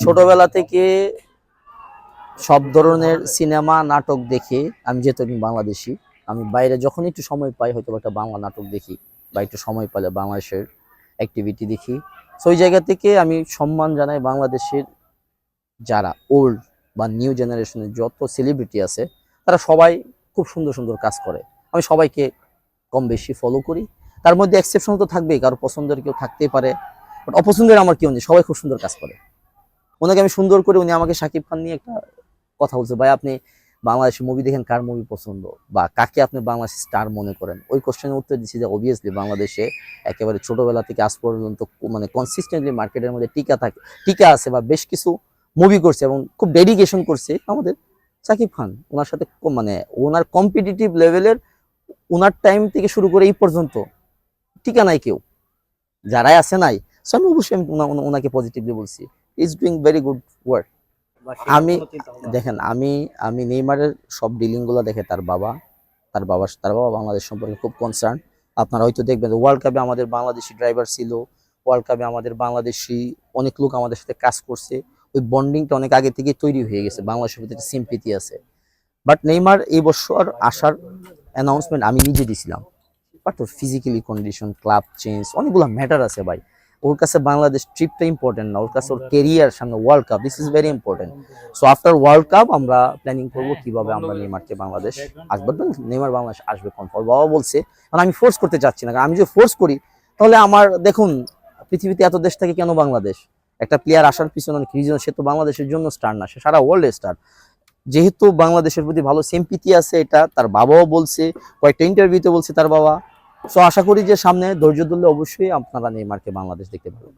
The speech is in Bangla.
ছোটবেলা থেকে সব ধরনের সিনেমা, নাটক দেখে আমি যেহেতু আমি বাংলাদেশি, আমি বাইরে যখন একটু সময় পাই হয়তো একটা বাংলা নাটক দেখি বা একটু সময় পেলে বাংলাদেশের অ্যাক্টিভিটি দেখি। সো ওই জায়গা থেকে আমি সম্মান জানাই বাংলাদেশের যারা ওল্ড বা নিউ জেনারেশনের যত সেলিব্রিটি আছে, তারা সবাই খুব সুন্দর সুন্দর কাজ করে। আমি সবাইকে কম বেশি ফলো করি। তার মধ্যে এক্সেপশন তো থাকবেই, কারও পছন্দের কেউ থাকতেই পারে বাট অপছন্দের আমার কেউ নেই, সবাই খুব সুন্দর কাজ করে। ওনাকে আমি সুন্দর করে উনি আমাকে সাকিব খান নিয়ে একটা কথা বলছে, ভাই, আপনি বাংলাদেশের মুভি দেখেন কার মুভি পছন্দ? বা কাকে আপনি বাংলাদেশ স্টার মনে করেন? ওই কোশ্চেনের উত্তর দিচ্ছি যে অবভিয়াসলি বাংলাদেশে একেবারে ছোটবেলা থেকে আজ পর্যন্ত মানে কনসিস্টেন্টলি মার্কেটের মধ্যে টিকা থাকে, টিকা আছে বা বেশ কিছু মুভি করছে এবং খুব ডেডিকেশন করছে আমাদের সাকিব খান। ওনার সাথে মানে ওনার কম্পিটিটিভ লেভেলের ওনার টাইম থেকে শুরু করে এই পর্যন্ত টিকা নাই কেউ, যারাই আছে নাই। সো আমি অবশ্যই আমি ওনা- ওনা- ওনাকে পজিটিভলি বলছি। Is doing very good work আমি- দেখেন আমি আমি নেইমারের সব ডিলিংগুলো দেখে তার বাবা তার বাবা তার বাবা বাংলাদেশ সম্পর্কে খুব কনসার্ন আপনারা হয়তো দেখবেন ওয়ার্ল্ড কাপে আমাদের বাংলাদেশি ড্রাইভার ছিল ওয়ার্ল্ড কাপে আমাদের বাংলাদেশি অনেক লোক আমাদের সাথে কাজ করছে। ওই বন্ডিংটা অনেক আগে থেকে তৈরি হয়ে গেছে বাংলাদেশের প্রতি একটা সিম্পিতি আছে। বাট নেইমার এই বছর আসার অ্যানাউন্সমেন্ট আমি নিজে দিছিলাম। বাট ওর ফিজিক্যালি কন্ডিশন ক্লাব চেঞ্জ অনেকগুলো ম্যাটার আছে ভাই। ওর কাছে বাংলাদেশ ট্রিপটা ইম্পর্টেন্ট না ওর কাছে ওর কেরিয়ার সামনে world cup this is very important so after world cup আমরা প্ল্যানিং করব কীভাবে আমরা নেইমারকে বাংলাদেশ আসবে। নেইমার বাংলাদেশ আসবে কনফার্ম বাবা বলছে কারণ আমি ফোর্স করতে চাচ্ছি না। কারণ আমি যদি ফোর্স করি তাহলে আমার দেখুন পৃথিবীতে এত দেশ থাকে কেন বাংলাদেশ একটা প্লেয়ার আসার পিছনে অনেক রিজন সে তো বাংলাদেশের জন্য স্টার না সে সারা ওয়ার্ল্ডের স্টার যেহেতু বাংলাদেশের প্রতি ভালো সেম্পিতি আছে এটা তার বাবাও বলছে কয়েকটা ইন্টারভিউতে বলছে তার বাবা। সো আশা করি যে সামনে ধৈর্য ধরলে অবশ্যই আপনারা নেইমারকে বাংলাদেশ দেখতে পাবেন।